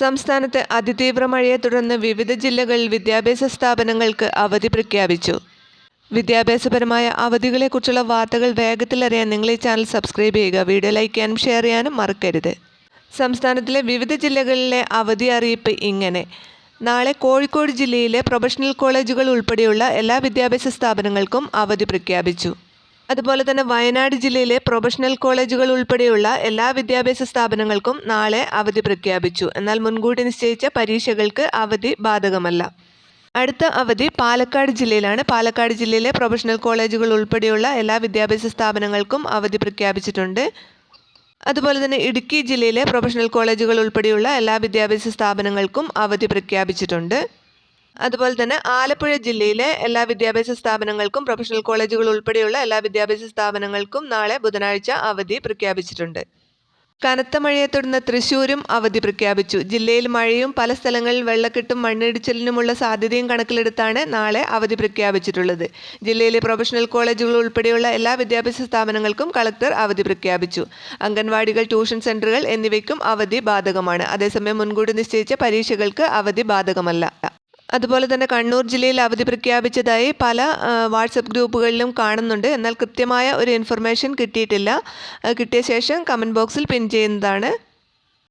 സംസ്ഥാനത്ത് അതിതീവ്ര മഴയെ തുടർന്ന് വിവിധ ജില്ലകളിൽ വിദ്യാഭ്യാസ സ്ഥാപനങ്ങൾക്ക് അവധി പ്രഖ്യാപിച്ചു. വിദ്യാഭ്യാസപരമായ അവധികളെക്കുറിച്ചുള്ള വാർത്തകൾ വേഗത്തിലറിയാൻ നിങ്ങൾ ഈ ചാനൽ സബ്സ്ക്രൈബ് ചെയ്യുക. വീഡിയോ ലൈക്ക് ചെയ്യാനും ഷെയർ ചെയ്യാനും മറക്കരുത്. സംസ്ഥാനത്തിലെ വിവിധ ജില്ലകളിലെ അവധി അറിയിപ്പ് ഇങ്ങനെ. നാളെ കോഴിക്കോട് ജില്ലയിലെ പ്രൊഫഷണൽ കോളേജുകൾ ഉൾപ്പെടെയുള്ള എല്ലാ വിദ്യാഭ്യാസ സ്ഥാപനങ്ങൾക്കും അവധി പ്രഖ്യാപിച്ചു. അതുപോലെ തന്നെ വയനാട് ജില്ലയിലെ പ്രൊഫഷണൽ കോളേജുകൾ ഉൾപ്പെടെയുള്ള എല്ലാ വിദ്യാഭ്യാസ സ്ഥാപനങ്ങൾക്കും നാളെ അവധി പ്രഖ്യാപിച്ചു. എന്നാൽ മുൻകൂട്ടി നിശ്ചയിച്ച പരീക്ഷകൾക്ക് അവധി ബാധകമല്ല. അടുത്ത അവധി പാലക്കാട് ജില്ലയിലാണ്. പാലക്കാട് ജില്ലയിലെ പ്രൊഫഷണൽ കോളേജുകൾ ഉൾപ്പെടെയുള്ള എല്ലാ വിദ്യാഭ്യാസ സ്ഥാപനങ്ങൾക്കും അവധി പ്രഖ്യാപിച്ചിട്ടുണ്ട്. അതുപോലെ തന്നെ ഇടുക്കി ജില്ലയിലെ പ്രൊഫഷണൽ കോളേജുകൾ ഉൾപ്പെടെയുള്ള എല്ലാ വിദ്യാഭ്യാസ സ്ഥാപനങ്ങൾക്കും അവധി പ്രഖ്യാപിച്ചിട്ടുണ്ട്. അതുപോലെ തന്നെ ആലപ്പുഴ ജില്ലയിലെ എല്ലാ വിദ്യാഭ്യാസ സ്ഥാപനങ്ങൾക്കും പ്രൊഫഷണൽ കോളേജുകൾ ഉൾപ്പെടെയുള്ള എല്ലാ വിദ്യാഭ്യാസ സ്ഥാപനങ്ങൾക്കും നാളെ ബുധനാഴ്ച അവധി പ്രഖ്യാപിച്ചിട്ടുണ്ട്. കനത്ത മഴയെ തുടർന്ന് തൃശൂരും അവധി പ്രഖ്യാപിച്ചു. ജില്ലയിൽ മഴയും പല സ്ഥലങ്ങളിൽ വെള്ളക്കെട്ടും മണ്ണിടിച്ചിലിനുമുള്ള സാധ്യതയും കണക്കിലെടുത്താണ് നാളെ അവധി പ്രഖ്യാപിച്ചിട്ടുള്ളത്. ജില്ലയിലെ പ്രൊഫഷണൽ കോളേജുകൾ ഉൾപ്പെടെയുള്ള എല്ലാ വിദ്യാഭ്യാസ സ്ഥാപനങ്ങൾക്കും കളക്ടർ അവധി പ്രഖ്യാപിച്ചു. അംഗൻവാടികൾ ട്യൂഷൻ സെന്ററുകൾ എന്നിവയ്ക്കും അവധി ബാധകമാണ്. അതേസമയം മുൻകൂട്ടി നിശ്ചയിച്ച പരീക്ഷകൾക്ക് അവധി ബാധകമല്ല. അതുപോലെ തന്നെ കണ്ണൂർ ജില്ലയിൽ അവധി പ്രഖ്യാപിച്ചതായി പല വാട്സപ്പ് ഗ്രൂപ്പുകളിലും കാണുന്നുണ്ട്. എന്നാൽ കൃത്യമായ ഒരു ഇൻഫർമേഷൻ കിട്ടിയിട്ടില്ല. കിട്ടിയ ശേഷം കമന്റ് ബോക്സിൽ പിൻ ചെയ്യുന്നതാണ്.